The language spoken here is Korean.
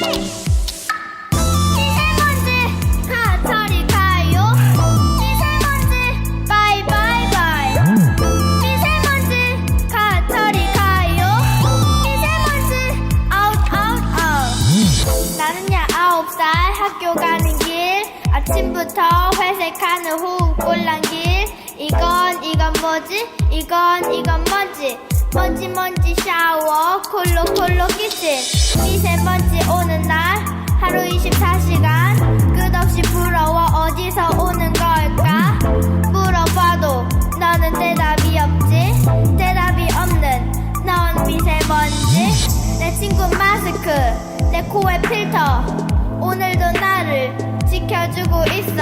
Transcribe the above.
Bye. 나는야 아홉 살 학교 가는 길 아침부터 회색하는 후 꼴랑길. 이건 이건 뭐지? 이건 이건 뭐지? 먼지 먼지 샤워 콜로 콜로 키친 미세먼지 오는 날 하루 24시간. 끝없이 부러워 어디서 오는 걸까? 물어봐도 너는 대답이 없지? 대답이 없는 넌 미세먼지? 내 친구 마스크 내 코에 필터. 오늘도 나를 지켜주고 있어